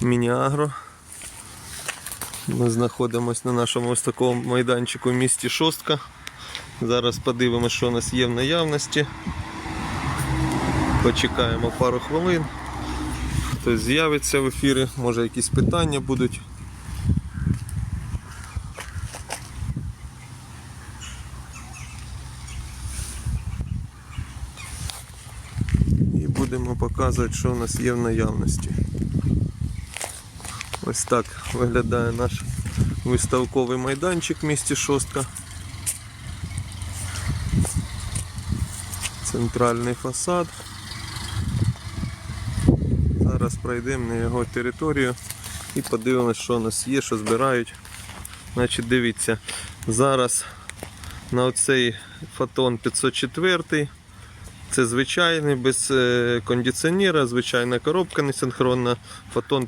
Міні-агро. Ми знаходимося на нашому ось такому майданчику в місті Шостка. Зараз подивимося, що у нас є в наявності. Почекаємо пару хвилин. Хтось з'явиться в ефірі, може якісь питання будуть. І будемо показувати, що у нас є в наявності. Ось так виглядає наш виставковий майданчик в місті Шостка. Центральний фасад. Зараз пройдемо на його територію і подивимося, що у нас є, що збирають. Значить, дивіться, зараз на оцей фотон 504 це звичайний, без е, кондиціонера, звичайна коробка несинхронна. Фотон